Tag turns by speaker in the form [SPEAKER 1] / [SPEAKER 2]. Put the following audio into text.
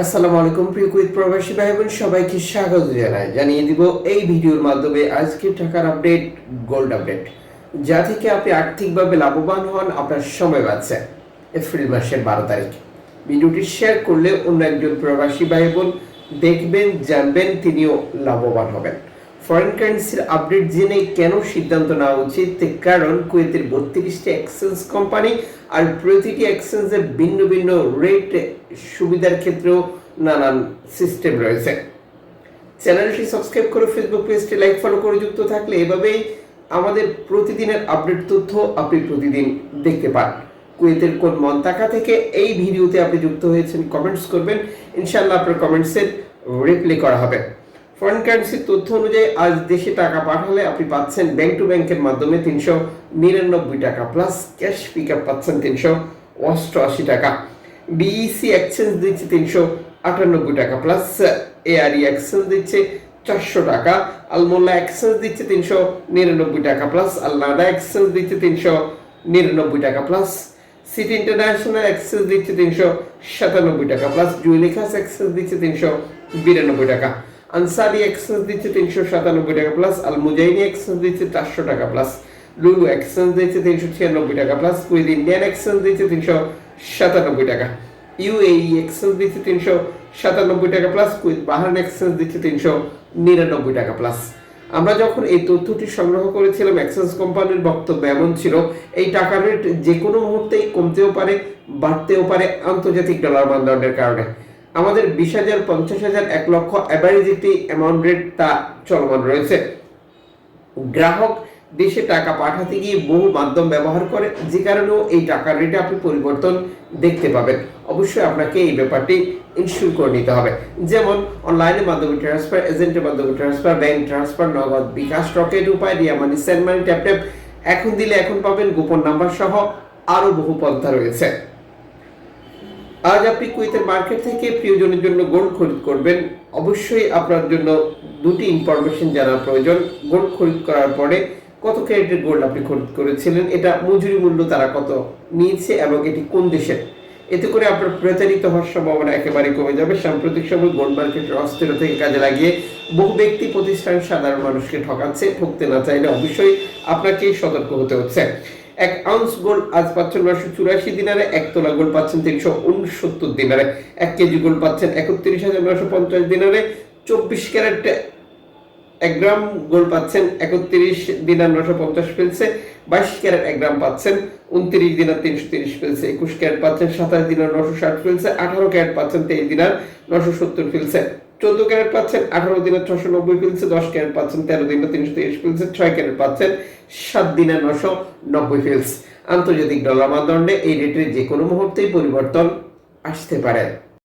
[SPEAKER 1] আসসালামু আলাইকুম, প্রিয় কুইত প্রবাসী ভাই বোন সবাইকে স্বাগত জানাই। জানিয়ে দিব, এই ভিডিওর মাধ্যমে আজকে টাকার আপডেট, গোল্ড আপডেট। যা থেকে আপনি আর্থিকভাবে লাভবান হন, আপনার সময় বাঁচছে। এপ্রিল মাসের বারো তারিখ। ভিডিওটি শেয়ার করলে অন্য একজন প্রবাসী ভাই বোন দেখবেন, জানবেন, তিনিও লাভবান হবেন। ফরেন কারেন্সির আপডেট জেনে কেন সিদ্ধান্ত নেওয়া উচিত? কারণ কুয়েতের বত্রিশটি এক্সচেঞ্জ কোম্পানি আর প্রতিটি এক্সচেঞ্জের ভিন্ন ভিন্ন রেট সুবিধার ক্ষেত্রেও নানান সিস্টেম রয়েছে। চ্যানেলটি সাবস্ক্রাইব করে ফেসবুক পেজটি লাইক ফলো করে, যুক্ত থাকলে এভাবেই আমাদের প্রতিদিনের আপডেট তথ্য আপনি প্রতিদিন দেখতে পান। কুয়েতের কোন মন্তাকা থেকে এই ভিডিওতে আপনি যুক্ত হয়েছেন কমেন্টস করবেন। ইনশাল্লাহ আপনার কমেন্টসের রিপ্লাই করা হবে। ফরেন কারেন্সির তথ্য অনুযায়ী আজ দেশে টাকা পাঠালে আপনি পাচ্ছেন ব্যাংক টু ব্যাংকের মাধ্যমে তিনশো নিরানব্বই টাকা প্লাস ক্যাশ পিক আপ পাচ্ছেন তিনশো অষ্টআশি টাকা। বিইসি এক্সচেঞ্জ দিচ্ছে তিনশো আটানব্বই টাকা প্লাস এআরই এক্সচেঞ্জ দিচ্ছে চারশো টাকা। আলমোল্লা এক্সচেঞ্জ দিচ্ছে তিনশো নিরানব্বই টাকা প্লাস আলনাডা এক্সচেঞ্জ দিচ্ছে তিনশো নিরানব্বই টাকা প্লাস সিটি ইন্টারন্যাশনাল এক্সচেঞ্জ দিচ্ছে তিনশো সাতানব্বই টাকা প্লাস জুয়েলিখাস এক্সচেঞ্জ দিচ্ছে তিনশো বিরানব্বই টাকা। আনসারি এক্সচেঞ্জ দিচ্ছে তিনশো সাতানব্বই টাকা প্লাস আল মুজাইনি এক্সচেঞ্জ দিচ্ছে চারশো টাকা প্লাস, লুলু এক্সচেঞ্জ দিচ্ছে তিনশো ছিয়ানব্বই টাকা প্লাস কুইদ ইন্ডিয়ান এক্সচেঞ্জ দিচ্ছে তিনশো সাতানব্বই টাকা। ইউএই এক্সচেঞ্জ দিচ্ছে তিনশো সাতানব্বই টাকা প্লাস কুইদ বাহারান এক্সচেঞ্জ দিচ্ছে তিনশো নিরানব্বই টাকা প্লাস। আমরা যখন এই তথ্যটি সংগ্রহ করেছিলাম, এক্সচেঞ্জ কোম্পানির বক্তব্য এমন ছিল, এই টাকার রেট যে কোনো মুহূর্তেই কমতেও পারে, বাড়তেও পারে আন্তর্জাতিক ডলার মানদণ্ডের কারণে। আমাদের বিশ হাজার, পঞ্চাশ হাজার, এক লক্ষ অ্যাভারেজ একটি অ্যামাউন্ট রেট তা চলমান রয়েছে। গ্রাহক দেশে টাকা পাঠাতে গিয়ে বহু মাধ্যম ব্যবহার করে, যে কারণেও এই টাকার রেটে আপনি পরিবর্তন দেখতে পাবেন। অবশ্যই আপনাকে এই ব্যাপারটি ইনশিওর করে নিতে হবে। যেমন অনলাইনের মাধ্যমে ট্রান্সফার এজেন্টের মাধ্যমে transfer bank transfer Nagad bKash Rocket Upay Ria money send money tap tap এখন দিলে এখন পাবেন গোপন নাম্বার সহ আরও বহু পন্থা রয়েছে। আজ আপনি কুয়েতের মার্কেট থেকে প্রিয়জনের জন্য গোল্ড খরিদ করবেন। অবশ্যই আপনার জন্য দুটি ইনফরমেশন জানা প্রয়োজন। গোল্ড খরিদ করার পরে কত ক্যারেটের গোল্ড আপনি খরিদ করেছিলেন, এটা মজুরি মূল্য তারা কত নিয়েছে এবং এটি কোন দেশের? এতে করে আপনার প্রচারিত হওয়ার সম্ভাবনা একেবারে কমে যাবে। সাম্প্রতিক সময় গোল্ড মার্কেটের অস্থিরতাকে কাজে লাগিয়ে বহু ব্যক্তি, প্রতিষ্ঠান, সাধারণ মানুষকে ঠকাচ্ছে। ঠকতে না চাইলে অবশ্যই আপনাকে সতর্ক হতে হচ্ছে। এক আউন্স গোল্ড আজ পাচ্ছেন নশো চুরাশি দিনারে, এক তোলা গোল্ড পাচ্ছেন তিনশো উনসত্তর দিনারে। এক কেজি গোল্ড পাচ্ছেন একত্রিশ হাজার নশো পঞ্চাশ দিনারে। চব্বিশ ক্যারেট এক গ্রাম গোল্ড পাচ্ছেন একত্রিশ দিনার নশো পঞ্চাশ ফেলছে বাইশ ক্যারেট এক গ্রাম পাচ্ছেন উনত্রিশ দিনার তিনশো তিরিশ ফেলছে একুশ ক্যারেট পাচ্ছেন সাতাশ দিনার নশো ষাট ফেলছে আঠারো ক্যারেট পাচ্ছেন তেইশ দিনার নশো সত্তর ফেলছে চোদ্দ ক্যারেট পাচ্ছেন, আঠারো দিনে ছশো নব্বই ফিলসে দশ ক্যারেট পাচ্ছেন, তেরো দিনে তিনশো তিরিশ ফিলসে ছয় ক্যারেট পাচ্ছেন, সাত দিনে নশো নব্বই ফিলস আন্তর্জাতিক ডলার মানদণ্ডে এই রেটের যে কোনো মুহূর্তেই পরিবর্তন আসতে পারে।